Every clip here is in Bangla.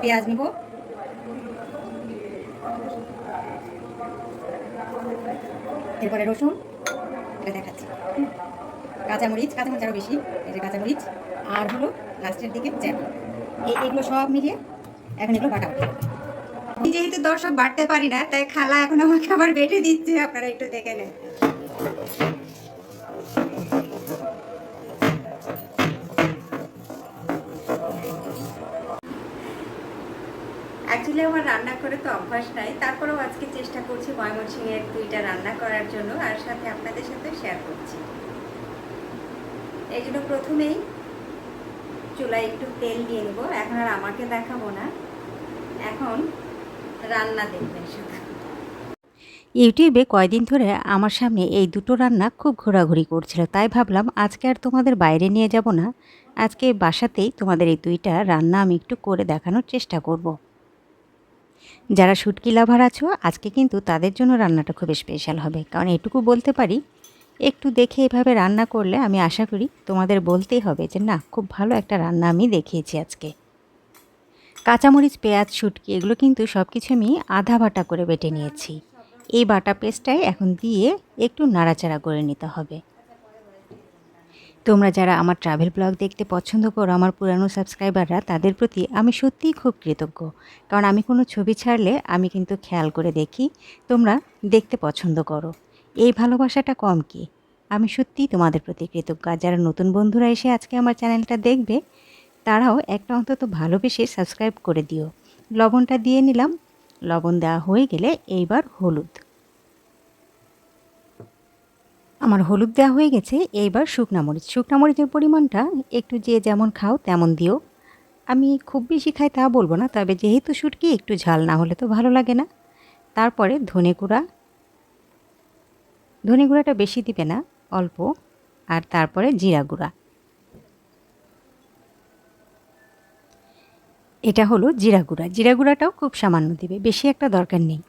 পেঁয়াজ নিব। এরপরে রসুন, এটা দেখাচ্ছি। কাঁচামরিচ কাঁচামরিচ আরও বেশি, এই কাঁচামরিচ, আর হলো লাস্টের দিকে জ্যাম। এই এগুলো সব মিলিয়ে এখন এগুলো বাটা আমি যেহেতু দর্শক বাড়তে পারি না, তাই খালা এখন আমাকে আবার বেটে দিচ্ছে, আপনারা একটু দেখে নেন। অ্যাকচুয়ালি আমার রান্না করে তো অভ্যাস নাই। তারপরেও আজকে চেষ্টা করছি ময়মনসিংহের দুইটা রান্না করার জন্য আর সাথে আপনাদের সাথে শেয়ার করছি। এই জন্য প্রথমেই চুলায় একটু তেল দিয়ে নেব। এখন আর আমাকে দেখাবো না। এখন রান্না দেখবেন শুধু। ইউটিউবে কয়দিন ধরে আমার সামনে এই দুটো রান্না খুব ঘোরাঘুরি করছিল। তাই ভাবলাম, আজকে আর তোমাদের বাইরে নিয়ে যাব না। আজকে বাসাতেই তোমাদের এই দুইটা রান্না আমি একটু করে দেখানোর চেষ্টা করব। যারা শুটকি লাভার আছো, আজকে কিন্তু তাদের জন্য রান্নাটা খুব স্পেশাল হবে। কারণ এটুকু বলতে পারি, একটু দেখে এভাবে রান্না করলে আমি আশা করি তোমাদের বলতেই হবে যে, না, খুব ভালো একটা রান্না আমি দেখিয়েছি আজকে। কাঁচামরিচ, পেঁয়াজ, শুটকি, এগুলো কিন্তু সব কিছু আমি আধা বাটা করে বেটে নিয়েছি। এই বাটা পেস্টটাই এখন দিয়ে একটু নাড়াচাড়া করে নিতে হবে। তোমরা যারা আমার ট্রাভেল ব্লগ দেখতে পছন্দ করো, আমার পুরানো সাবস্ক্রাইবাররা তাদের প্রতি আমি সত্যিই খুব কৃতজ্ঞ। কারণ আমি কোনো ছবি ছাড়লে আমি কিন্তু খেয়াল করে দেখি, তোমরা দেখতে পছন্দ করো। এই ভালোবাসাটা কম কি? আমি সত্যিই তোমাদের প্রতি কৃতজ্ঞ। যারা নতুন বন্ধুরা এসে আজকে আমার চ্যানেলটা দেখবে, তারাও একটা অন্তত ভালোবেসে সাবস্ক্রাইব করে দিও। লবণটা দিয়ে নিলাম। লবণ দেওয়া হয়ে গেলে এইবার হলুদ। আমার হলুদ দেওয়া হয়ে গেছে, এইবার শুকনা মরিচ। শুকনা মরিচের পরিমাণটা একটু যে যেমন খাও তেমন দিও। আমি খুব বেশি খাই তা বলব না, তবে যেহেতু শুটকি, একটু ঝাল না হলে তো ভালো লাগে না। তারপরে ধনে গুঁড়া। ধনে গুঁড়াটা বেশি দিবে না, অল্প। আর তারপরে জিরা গুঁড়া। এটা হলো জিরা গুঁড়া। জিরা গুঁড়াটাও খুব সামান্য দিবে, বেশি একটা দরকার নেই।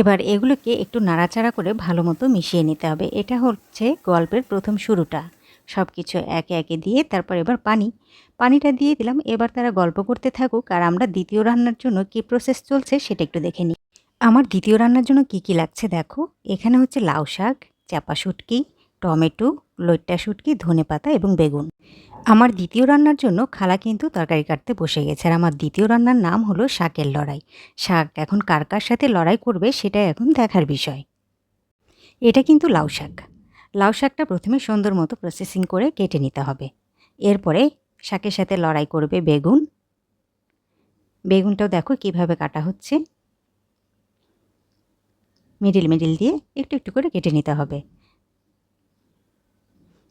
এবার এগুলোকে একটু নাড়াচাড়া করে ভালো মতো মিশিয়ে নিতে হবে। এটা হচ্ছে গল্পের প্রথম শুরুটা। সব কিছু একে একে দিয়ে তারপর এবার পানি। পানিটা দিয়ে দিলাম, এবার তারা গল্প করতে থাকুক আর আমরা দ্বিতীয় রান্নার জন্য কি প্রসেস চলছে সেটা একটু দেখে নিই। আমার দ্বিতীয় রান্নার জন্য কি কি লাগছে দেখো। এখানে হচ্ছে লাউ শাক, চাপা শুটকি, টমেটো, লইট্টা শুটকি ধনে পাতা এবং বেগুন। আমার দ্বিতীয় রান্নার জন্য খালা কিন্তু তরকারি কাটতে বসে গেছে, আর আমার দ্বিতীয় রান্নার নাম হলো শাকের লড়াই। শাক এখন কার কার সাথে লড়াই করবে সেটা এখন দেখার বিষয়। এটা কিন্তু লাউ শাক। লাউ শাকটা প্রথমে সুন্দর মতো প্রসেসিং করে কেটে নিতে হবে। এরপরে শাকের সাথে লড়াই করবে বেগুন। বেগুনটাও দেখো কীভাবে কাটা হচ্ছে। মিডিল মিডিল দিয়ে একটু একটু করে কেটে নিতে হবে।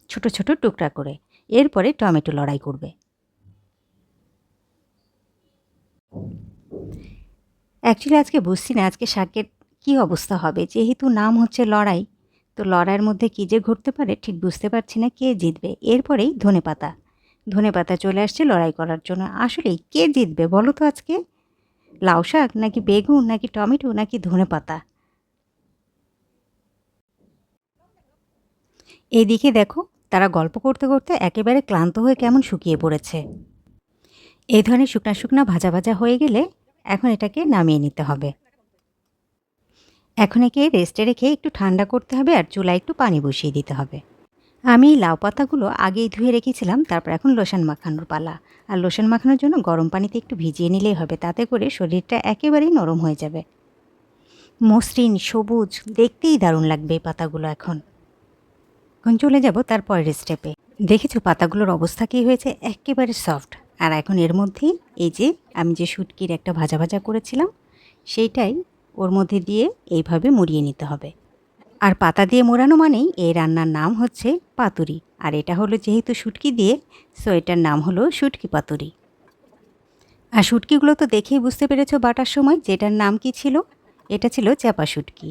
ছোট ছোট টুকরা করে। এরপরে টমেটো লড়াই করবে। অ্যাকচুয়ালি আজকে বুঝছি না, আজকে শাকের কী অবস্থা হবে? যেহেতু নাম হচ্ছে লড়াই, তো লড়াইয়ের মধ্যে কী যে ঘটতে পারে ঠিক বুঝতে পারছি না কে জিতবে। এরপরেই ধনে পাতা ধনে পাতা চলে আসছে লড়াই করার জন্য। আসলেই কে জিতবে বলো তো আজকে? লাউ শাক নাকি বেগুন নাকি টমেটো নাকি ধনে পাতা এইদিকে দেখো তারা গল্প করতে করতে একেবারে ক্লান্ত হয়ে কেমন শুকিয়ে পড়েছে। এই ধরনের শুকনা শুকনা ভাজা ভাজা হয়ে গেলে এখন এটাকে নামিয়ে নিতে হবে। এখন একে রেস্টে রেখে একটু ঠান্ডা করতে হবে আর চুলায় একটু পানি বসিয়ে দিতে হবে। আমি লাউ পাতাগুলো আগেই ধুয়ে রেখেছিলাম, তারপর এখন লোশন মাখানোর পালা। আর লোশন মাখানোর জন্য গরম পানিতে একটু ভিজিয়ে নিলেই হবে, তাতে করে শরীরটা একেবারেই নরম হয়ে যাবে। মসৃণ, সবুজ, দেখতেই দারুণ লাগবে এই পাতাগুলো এখন। এখন চলে যাব তার পরের স্টেপে দেখেছ পাতাগুলোর অবস্থা কী হয়েছে? একেবারে সফট আর এখন এর মধ্যেই এই যে আমি যে শুটকির একটা ভাজা ভাজা করেছিলাম, সেইটাই ওর মধ্যে দিয়ে এইভাবে মুড়িয়ে নিতে হবে। আর পাতা দিয়ে মোড়ানো মানেই এই রান্নার নাম হচ্ছে পাতুরি। আর এটা হলো যেহেতু শুটকি দিয়ে সো এটার নাম হলো শুটকি পাতুরি। আর শুটকিগুলো তো দেখেই বুঝতে পেরেছ বাটার সময়, যেটার নাম কি ছিল? এটা ছিল চাপা শুটকি।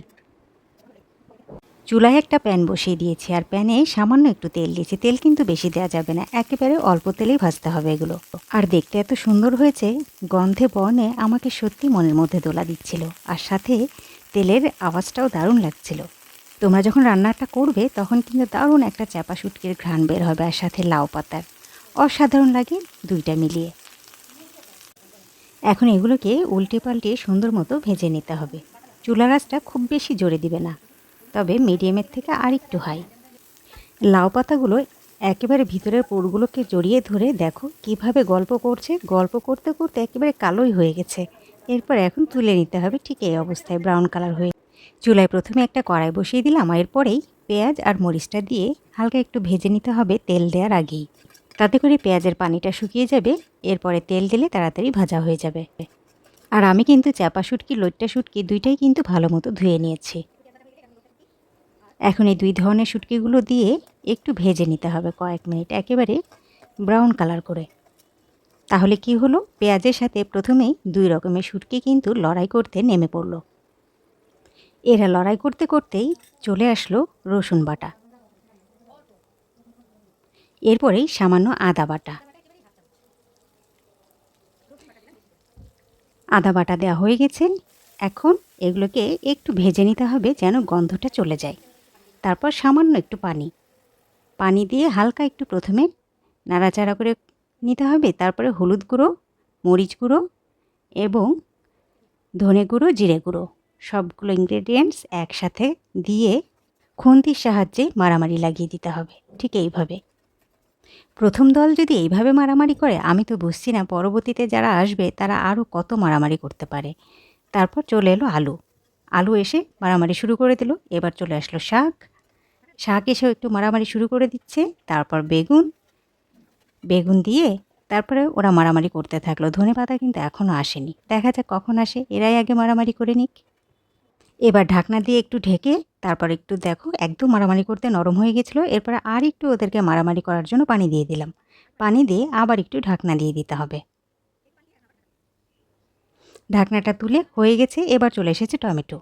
চুলায় একটা প্যান বসিয়ে দিয়েছি আর প্যানে সামান্য একটু তেল দিয়েছি। তেল কিন্তু বেশি দেওয়া যাবে না, একেবারে অল্প তেলেই ভাজতে হবে এগুলো। আর দেখতে এত সুন্দর হয়েছে, গন্ধে বর্ণে আমাকে সত্যি মনের মধ্যে দোলা দিচ্ছিল আর সাথে তেলের আওয়াজটাও দারুণ লাগছিল। তোমরা যখন রান্নাটা করবে তখন কিন্তু দারুণ একটা চাপা শুটকির ঘ্রাণ বের হবে আর সাথে লাউ পাতার। অসাধারণ লাগে দুইটা মিলিয়ে। এখন এগুলোকে উল্টে পাল্টে সুন্দর মতো ভেজে নিতে হবে। চুলা গাছটা খুব বেশি জোরে দিবে না। তবে মিডিয়ামের থেকে আর একটু হাই। লাউ পাতাগুলো একেবারে ভিতরের পুরগুলোকে জড়িয়ে ধরে দেখো কীভাবে গল্প করছে। গল্প করতে করতে একেবারে কালোই হয়ে গেছে। এরপর এখন তুলে নিতে হবে ঠিক এই অবস্থায় ব্রাউন কালার হয়ে। চুলায় প্রথমে একটা কড়াই বসিয়ে দিলাম, এরপরেই পেঁয়াজ আর মরিচটা দিয়ে হালকা একটু ভেজে নিতে হবে তেল দেওয়ার আগেই। তাতে করে পেঁয়াজের পানিটা শুকিয়ে যাবে, এরপরে তেল দিলে তাড়াতাড়ি ভাজা হয়ে যাবে। আর আমি কিন্তু চাপা শুটকি লইট্টা শুটকি দুইটাই কিন্তু ভালো মতো ধুয়ে নিয়েছি। এখন এই দুই ধরনের শুটকিগুলো দিয়ে একটু ভেজে নিতে হবে কয়েক মিনিট একেবারে ব্রাউন কালার করে। তাহলে কি হলো? পেঁয়াজের সাথে প্রথমেই দুই রকমের শুটকি কিন্তু লড়াই করতে নেমে পড়ল। এরা লড়াই করতে করতেই চলে আসলো রসুন বাটা। এরপরেই সামান্য আদা বাটা। আদা বাটা দেওয়া হয়ে গেছে। এখন এগুলোকে একটু ভেজে নিতে হবে যেন গন্ধটা চলে যায়। তারপর সামান্য একটু পানি। পানি দিয়ে হালকা একটু প্রথমে নাড়াচাড়া করে নিতে হবে, তারপরে হলুদ গুঁড়ো, মরিচ গুঁড়ো এবং ধনে গুঁড়ো, জিরে গুঁড়ো। সবগুলো ইনগ্রেডিয়েন্টস একসাথে দিয়ে খুন্তির সাহায্যে মারামারি লাগিয়ে দিতে হবে, ঠিক এইভাবে। প্রথম দল যদি এইভাবে মারামারি করে, আমি তো বুঝছি না পরবর্তীতে যারা আসবে, তারা আরও কত মারামারি করতে পারে। তারপর চলে এলো আলু। আলু এসে মারামারি শুরু করে দিল, এবার চলে আসলো শাক শাক এসেও একটু মারামারি শুরু করে দিচ্ছে। তারপর বেগুন বেগুন দিয়ে তারপরে ওরা মারামারি করতে থাকল। ধনে পাতা কিন্তু এখনও আসেনি। দেখা যাক কখন আসে। এরাই আগে মারামারি করে নিক। এবার ঢাকনা দিয়ে একটু ঢেকে তারপর একটু দেখো, একদম মারামারি করতে নরম হয়ে গেছিল। এরপরে আর একটু ওদেরকে মারামারি করার জন্য পানি দিয়ে দিলাম। পানি দিয়ে আবার একটু ঢাকনা দিয়ে দিতে হবে। ঢাকনাটা তুলে হয়ে গেছে। এবার চলে এসেছে টমেটো।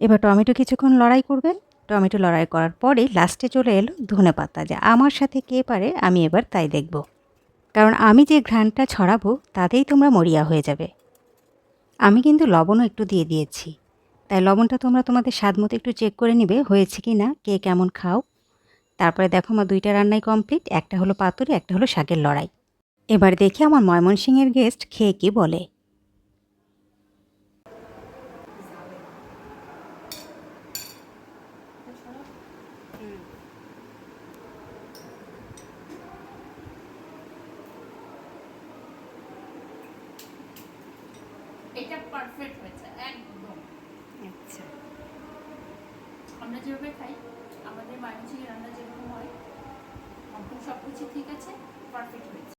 এবার টমেটো কিছুক্ষণ লড়াই করবে টমেটো লড়াই করার পরে লাস্টে চলে এলো ধনে পাতা। যা আমার সাথে কে পারে, আমি এবার তাই দেখব। কারণ আমি যে ঘ্রাণটা ছড়াবো, তাতেই তোমরা মরিয়া হয়ে যাবে। আমি কিন্তু লবণও একটু দিয়ে দিয়েছি। তাই লবণটা তোমরা তোমাদের স্বাদ মতো একটু চেক করে নিবে, হয়েছে কি না, কে কেমন খাও। তারপরে দেখো আমার দুইটা রান্নাই কমপ্লিট একটা হলো পাতুরি, একটা হলো শাকের লড়াই। এবার দেখি আমার ময়মনসিংহের গেস্ট খেয়ে কি বলে। পারফেক্ট হয়েছে একদম। আচ্ছা। আমরা যেভাবে খাই আমাদের মায়ের রান্না যেরকম হয় সব কিছু ঠিক আছে পারফেক্ট হয়েছে।